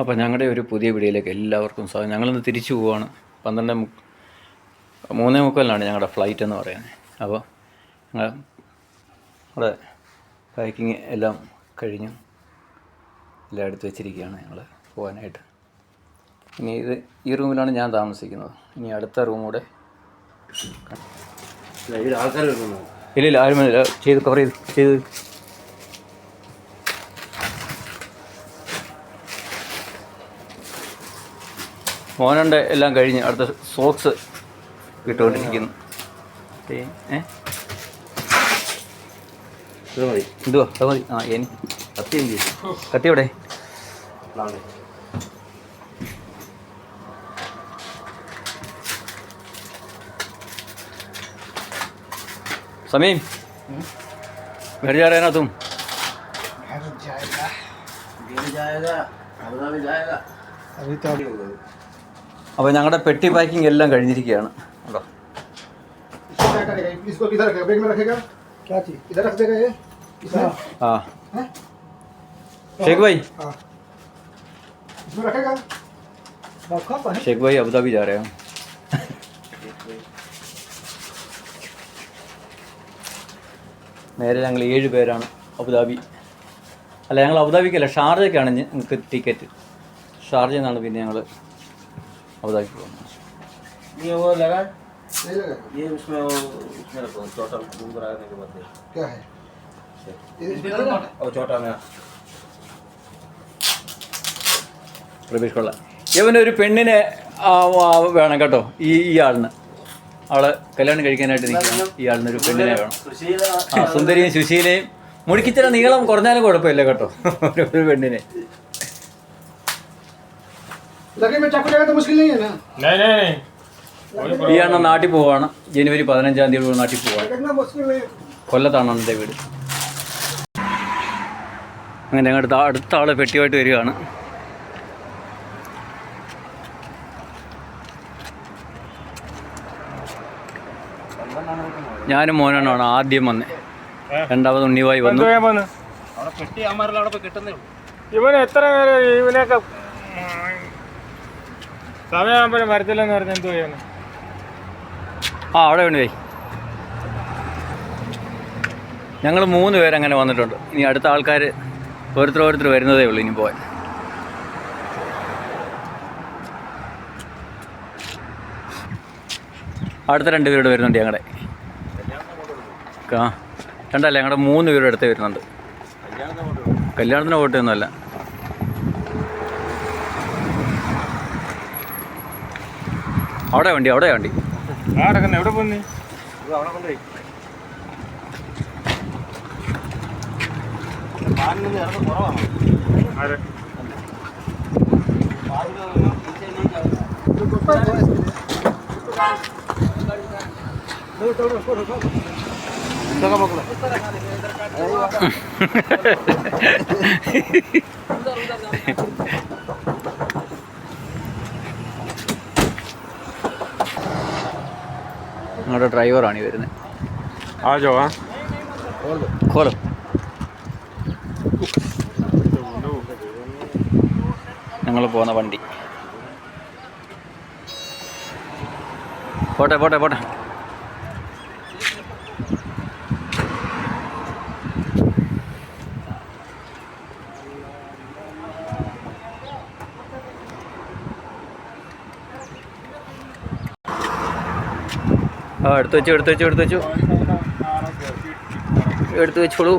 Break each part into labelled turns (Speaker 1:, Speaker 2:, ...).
Speaker 1: അപ്പോൾ ഞങ്ങളുടെ ഒരു പുതിയ വീഡിയോയിലേക്ക് എല്ലാവർക്കും സ്വാഗതം. ഞങ്ങളിന്ന് തിരിച്ചു പോവുകയാണ് പന്ത്രണ്ട് മു മൂന്നേ മുക്കാലിനാണ് ഞങ്ങളുടെ ഫ്ലൈറ്റ് എന്ന് പറയുന്നത്. അപ്പോൾ ഞങ്ങൾ നമ്മുടെ പാക്കിങ് എല്ലാം കഴിഞ്ഞു. എല്ലാം എടുത്ത് വെച്ചിരിക്കുകയാണ് ഞങ്ങൾ പോകാനായിട്ട് ഇനി ഇത് ഈ റൂമിലാണ് ഞാൻ താമസിക്കുന്നത്. ഇനി അടുത്ത റൂം കൂടെ
Speaker 2: ഇതിൽ ആൾക്കാർ വരുന്നു
Speaker 1: ഇല്ല ഇല്ല ആരും ചെയ്ത് കവർ ചെയ്ത് ചെയ്ത് മോനൻ്റെ എല്ലാം കഴിഞ്ഞ് അടുത്ത സോക്സ് ഇട്ടുകൊണ്ടിരിക്കുന്നു ഏ ഏ?
Speaker 2: ഇത് മതി
Speaker 1: എന്തുവാ അത് മതി ആ എനി
Speaker 2: കത്തി എന്ത് ചെയ്യും?
Speaker 1: കത്തി എവിടെ
Speaker 2: ഇതാണ്.
Speaker 1: സമീം घर जा रहे हैं ना तुम
Speaker 2: ഇതിൽ जाएगा, അബുദാബി जाएगा.
Speaker 1: അപ്പോൾ ഞങ്ങളുടെ പെട്ടി പാക്കിംഗ് എല്ലാം കഴിഞ്ഞിരിക്കുകയാണ് കേട്ടോ
Speaker 3: इसको क्या करेगा इसको किधर रखेगा बैग में रखेगा क्या चीज इधर रख देगा ये इसमें
Speaker 1: ആ
Speaker 3: हैं?
Speaker 1: शेख भाई
Speaker 3: हाँ इसमें रखेगा रखा पर
Speaker 1: शेख भाई अबुधाबी जा रहे हैं നേരെ ഞങ്ങൾ ഏഴ് പേരാണ് അബുദാബി അല്ല ഞങ്ങൾ അബുദാബിക്കല്ല ഷാർജയ്ക്കാണ് ഞങ്ങൾക്ക് ടിക്കറ്റ് ഷാർജയിൽ നിന്നാണ് പിന്നെ ഞങ്ങൾ അബുദാബിക്ക് പോകുന്നത്
Speaker 2: ये वो लगा
Speaker 3: नहीं लगेगा
Speaker 2: ये उसमें वो उसमें रखो छोटा घूम कर आने के बाद
Speaker 3: क्या है ये इसमें लगेगा?
Speaker 2: और छोटा में
Speaker 1: പ്രവേശ് കൊള്ളാം ഇവനൊരു പെണ്ണിനെ ആ, ആ, വേണം കേട്ടോ ഈ ഈ ആളിന് അവളെ കല്യാണം കഴിക്കാനായിട്ട് നിൽക്കണം ഈ ആളിന് ഒരു പെണ്ണിനെ വേണം
Speaker 2: സുശീല
Speaker 1: ആ സുന്ദരിയും സുശീലയും മുടിക്കിച്ചിര നീളം കുറഞ്ഞാലും കുഴപ്പമില്ല കേട്ടോ ഒരു- ഒരു പെണ്ണിനെ
Speaker 3: लगे में चाकू लगा तो मुश्किल नहीं है ना
Speaker 4: नहीं नहीं नहीं
Speaker 1: ഈ അണ്ണ നാട്ടിൽ പോവാണ് ജനുവരി പതിനഞ്ചാം തീയതി നാട്ടിൽ പോവാണ്
Speaker 3: लगना मुश्किल नहीं है
Speaker 1: കൊല്ലത്താണ് എൻ്റെ വീട് അങ്ങനെ ഞങ്ങളുടെ അടുത്ത അടുത്ത ആള് പെട്ടിയായിട്ട് വരികയാണ് ഞാനും മോനാണ് ആദ്യം വന്നേ രണ്ടാമത് ഉണ്ണിവായി വന്നു
Speaker 4: എന്തോ ഞാൻ പോന്ന് സമയമാകുമ്പോഴും വരത്തില്ലെന്ന് പറഞ്ഞ എന്ത് ചെയ്യുന്നു?
Speaker 1: ആ അവിടെ വേണ്ടി ഞങ്ങൾ മൂന്ന് പേരങ്ങനെ വന്നിട്ടുണ്ട്. ഇനി അടുത്ത ആൾക്കാർ ഓരോരുത്തർ ഓരോരുത്തർ വരുന്നതേ ഉള്ളൂ ഇനി പോകാൻ അടുത്ത രണ്ട് പേരോട് വരുന്നുണ്ട് ഞങ്ങളുടെ ആ രണ്ടല്ല ഞങ്ങളുടെ മൂന്ന് പേരുടെ അടുത്ത് വരുന്നുണ്ട്. കല്യാണത്തിന് പോയിട്ടൊന്നുമല്ല അവിടെ വണ്ടി അവിടെ വണ്ടി
Speaker 4: ആ കിടക്കുന്ന എവിടെ പോന്നി
Speaker 2: ഇത് അവിടെ കൊണ്ടുപോയി പാലിൽ നിന്ന് ഇറങ്ങി കുറവാണ്
Speaker 1: ഞങ്ങളുടെ ഡ്രൈവറാണ് ഈ വരുന്നത്.
Speaker 4: ആ? ജോ
Speaker 1: खोलो ഞങ്ങൾ പോകുന്ന വണ്ടി. പോട്ടെ പോട്ടെ പോട്ടെ. ആ എടുത്തു വെച്ചു എടുത്തു വെച്ചു എടുത്തു വെച്ചു. എടുത്തു വെച്ചോളൂ.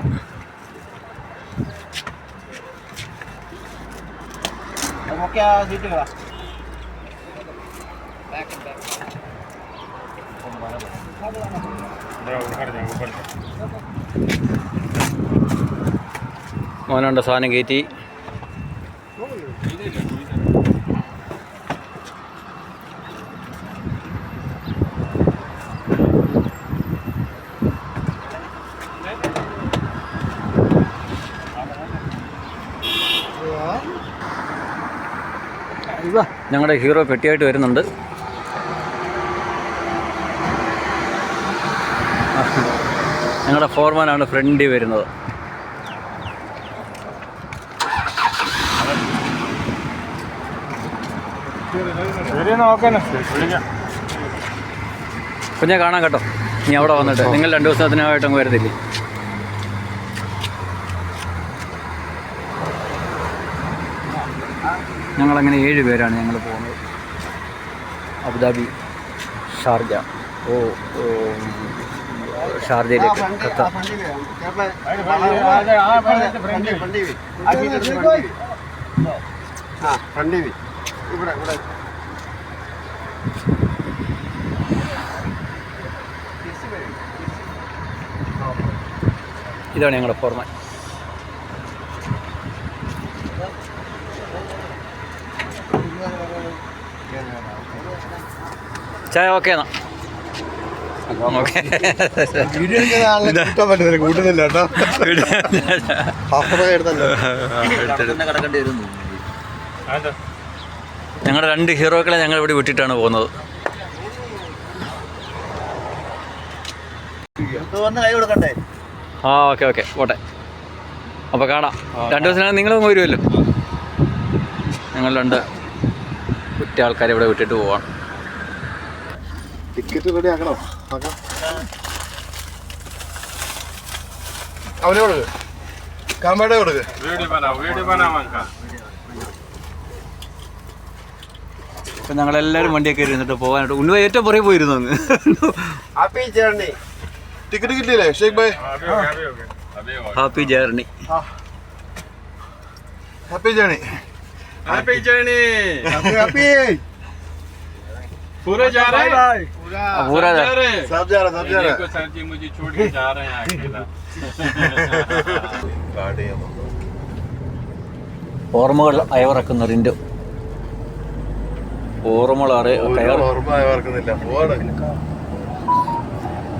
Speaker 1: മോനുണ്ട് സാധനം കയറ്റി. ഞങ്ങളുടെ ഹീറോ പെട്ടിയായിട്ട് വരുന്നുണ്ട്. ഞങ്ങളുടെ ഫോർമാനാണ് ഫ്രണ്ടി വരുന്നത്. കുഞ്ഞെ കാണാൻ കേട്ടോ. നീ അവിടെ വന്നിട്ട്. നിങ്ങൾ രണ്ട് ദിവസത്തിനായിട്ടങ്ങ് വരത്തില്ലേ ഞങ്ങളങ്ങനെ ഏഴ് പേരാണ് ഞങ്ങൾ പോകുന്നത്. Abu Dhabi Sharjah. ഓ ഷാർജയിലേക്ക് ഖത്തർ ഇതാണ് ഞങ്ങളുടെ ഫോർമാൻ ചായ ഓക്കെ. എന്നാ
Speaker 3: കൂട്ടുന്നില്ല കേട്ടോ.
Speaker 1: ഞങ്ങളുടെ രണ്ട് ഹീറോകളെ ഞങ്ങൾ ഇവിടെ വിട്ടിട്ടാണ് പോകുന്നത്. ആ ഓക്കെ ഓക്കെ പോട്ടെ. അപ്പോൾ കാണാം. രണ്ട് ദിവസത്തിനകം നിങ്ങളും വരുമല്ലോ. ഞങ്ങൾ രണ്ട് കുറ്റ ആൾക്കാരെ ഇവിടെ വിട്ടിട്ട് പോവാണ്.
Speaker 3: ടിക്കറ്റ് റെഡി ആക്കണോ? ആക്കാം അവനെ കൊടുക്ക്. കാമ്പയുടെ കൊടുക്ക്.
Speaker 1: ഇപ്പൊ ഞങ്ങളെല്ലാരും വണ്ടിയൊക്കെ ഇരുന്നിട്ട് പോകാനായിട്ട് ഉണ്ണി ഏറ്റവും പുറകെ പോയിരുന്നു അങ്ങ്
Speaker 3: ടിക്കറ്റ് കിട്ടിയില്ലേ Sheikh
Speaker 1: bye happy
Speaker 3: journey happy
Speaker 4: journey happy
Speaker 3: journey happy
Speaker 4: पूरे जा रहे हैं
Speaker 1: പൂരാ
Speaker 4: जा रहे हैं
Speaker 3: സബ് ജാ സബ് ജാ
Speaker 4: देखो सर जी मुझे छोड़ के जा रहे हैं अकेला
Speaker 3: ഗാഡി
Speaker 1: ഓർമ്മകൾ അയവിറക്കുന്ന റിൻഡു ഓർമ്മകൾ അറി കയർ
Speaker 3: ഓർമ്മ വർക്കുന്നില്ല പോവാണ്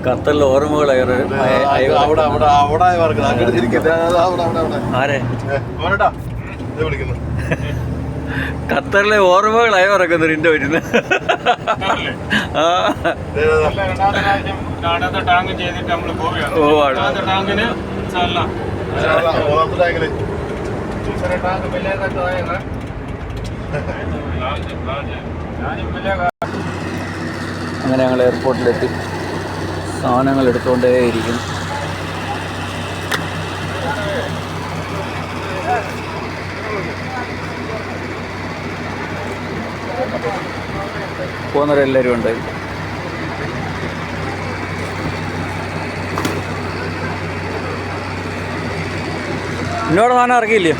Speaker 1: ഖത്തറിൽ ഓർമ്മകൾ അയർ
Speaker 3: അവിടെ അവിടെ അവിടെ വർക്കുന്നത് അങ്ങോട്ട് തിരിക്കില്ല അവിടെ അവിടെ അവിടെ
Speaker 1: ആരെ
Speaker 3: പോരട്ടാ ഇത് വിളിക്കുന്നു
Speaker 1: ഖത്തറിലെ ഓർമ്മകളായി ഉറക്കുന്നു നിന്റെ വരുന്ന. അങ്ങനെ ഞങ്ങൾ എയർപോർട്ടിലെത്തി സാധനങ്ങൾ എടുത്തുകൊണ്ടേയിരിക്കും പോകുന്നവരെല്ലാവരും ഉണ്ട് എന്നോട് സാധനം ഇറക്കിയില്ലേ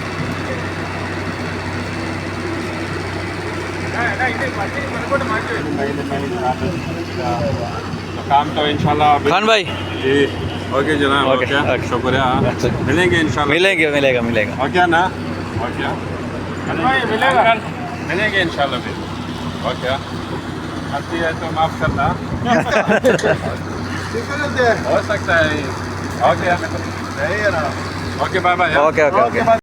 Speaker 4: काम तो इंशाल्लाह अभी
Speaker 1: ഖാൻ ഭായ്
Speaker 4: जी ओके जनाब
Speaker 1: ओके,
Speaker 4: ओके
Speaker 1: ओके।
Speaker 4: शुक्रिया मिलेंगे इंशाल्लाह
Speaker 1: മിലേഗ മിലേഗ മിലേഗ
Speaker 4: ओके ना ओके मिलेगा मिलेंगे इंशाल्लाह फिर ओके गलती है तो माफ़ करना। हो सकता है।
Speaker 3: Okay
Speaker 4: okay bye bye
Speaker 1: okay okay okay.